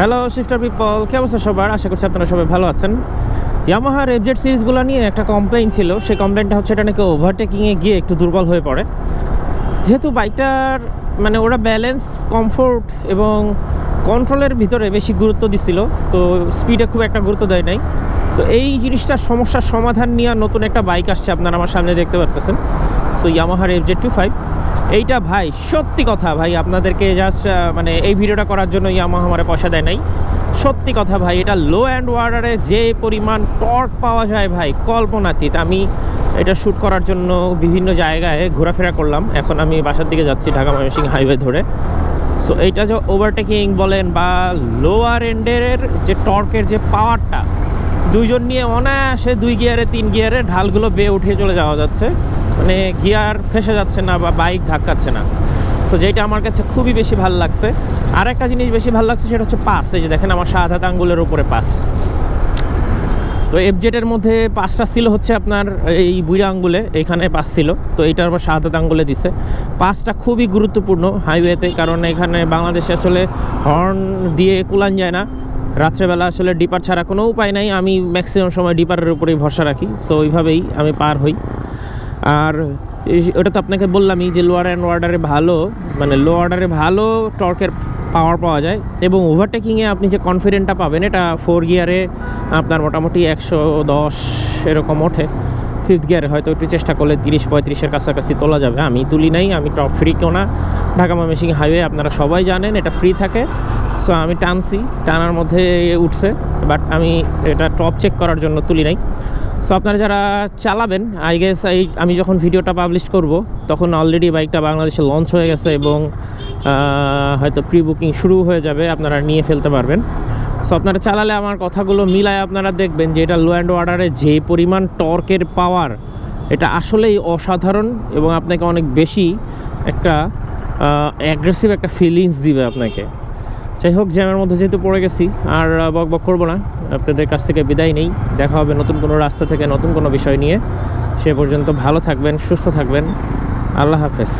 Hello shifter people কে অবস্থা সবার? আশা করছি আপনারা সবাই ভালো আছেন। ইয়ামাহার এফজেড সিরিজগুলো নিয়ে একটা কমপ্লেন ছিল। সেই কমপ্লেনটা হচ্ছে এটা নাকি ওভারটেকিংয়ে গিয়ে একটু দুর্বল হয়ে পড়ে। যেহেতু বাইকটার মানে ওরা ব্যালেন্স কমফোর্ট এবং কন্ট্রোলের ভিতরে বেশি গুরুত্ব দিছিল, তো স্পিডে খুব একটা গুরুত্ব দেয় নাই। তো এই জিনিসটার সমস্যার সমাধান নিয়ে নতুন একটা বাইক আসছে, আপনারা আমার সামনে দেখতে পারতেছেন। সো ইয়ামাহার এফজেড টু ফাইভ এইটা ভাই, সত্যি কথা ভাই, আপনাদেরকে জাস্ট মানে এই ভিডিওটা করার জন্য ইয়ামাহা আমার পয়সা দেয় নাই। সত্যি কথা ভাই, এটা লো অ্যান্ড ওয়ার্ডারে যে পরিমাণ টর্ক পাওয়া যায় ভাই, কল্পনাতীত। আমি এটা শ্যুট করার জন্য বিভিন্ন জায়গায় ঘোরাফেরা করলাম। এখন আমি বাসার দিকে যাচ্ছি ঢাকা ময়মনসিং হাইওয়ে ধরে। সো এইটা যে ওভারটেকিং বলেন বা লোয়ার এন্ডের যে টর্কের যে পাওয়ারটা দুইজন নিয়ে অনায়াসে দুই গিয়ারে তিন গিয়ারে ঢালগুলো বেয়ে উঠে চলে যাওয়া যাচ্ছে। মানে গিয়ার ফেসে যাচ্ছে না বা বাইক ধাক্কাচ্ছে না। সো যেটা আমার কাছে খুবই বেশি ভালো লাগছে। আর একটা জিনিস বেশি ভালো লাগছে সেটা হচ্ছে পাস। এই যে দেখেন আমার সাত হাত আঙ্গুলের উপরে পাস। তো এফজেটের মধ্যে পাঁচটা ছিল হচ্ছে আপনার এই বুড়া আঙ্গুলে, এখানে পাস ছিল। তো এইটার আবার সাত আঙ্গুলে দিছে। পাসটা খুবই গুরুত্বপূর্ণ হাইওয়েতে কারণ এখানে বাংলাদেশে আসলে হর্ন দিয়ে কুলান যায় না। রাত্রেবেলা আসলে ডিপার ছাড়া কোনো উপায় নাই। আমি ম্যাক্সিমাম সময় ডিপারের উপরেই ভরসা রাখি। সো ওইভাবেই আমি পার হই। আর ওটা তো আপনাকে বললামই যে লোয়ার অ্যান্ড অর্ডারে ভালো মানে লো অর্ডারে ভালো টর্কের পাওয়ার পাওয়া যায় এবং ওভারটেকিংয়ে আপনি যে কনফিডেন্টটা পাবেন, এটা ফোর গিয়ারে আপনার মোটামুটি একশো দশ এরকম ওঠে। ফিফথ গিয়ারে হয়তো একটু চেষ্টা করলে তিরিশ পঁয়ত্রিশের কাছাকাছি তোলা যাবে, আমি তুলি নাই, আমি টপ ফ্রি কেউ না। ঢাকা ময়মনসিংহ হাইওয়ে আপনারা সবাই জানেন, এটা ফ্রি থাকে। সো আমি টানছি, টানার মধ্যে উঠছে বাট আমি এটা টপ চেক করার জন্য তুলি নাই। সো আপনারা যারা চালাবেন আই গেস এই আমি যখন ভিডিওটা পাবলিশ করব, তখন অলরেডি বাইকটা বাংলাদেশে লঞ্চ হয়ে গেছে এবং হয়তো প্রি বুকিং শুরু হয়ে যাবে, আপনারা নিয়ে ফেলতে পারবেন। সো আপনারা চালালে আমার কথাগুলো মিলায় আপনারা দেখবেন যে এটা লো অ্যান্ড ওয়ার্ডারে যে পরিমাণ টর্কের পাওয়ার এটা আসলেই অসাধারণ এবং আপনাকে অনেক বেশি একটা অ্যাগ্রেসিভ একটা ফিলিংস দিবে আপনাকে। যাই হোক, জ্যামের মধ্যে যেহেতু পড়ে গেছি, আর বক বক করব না। আপনাদের কাছ থেকে বিদায় নেই। দেখা হবে নতুন কোনো রাস্তা থেকে নতুন কোনো বিষয় নিয়ে। সে পর্যন্ত ভালো থাকবেন, সুস্থ থাকবেন। আল্লাহ হাফেজ।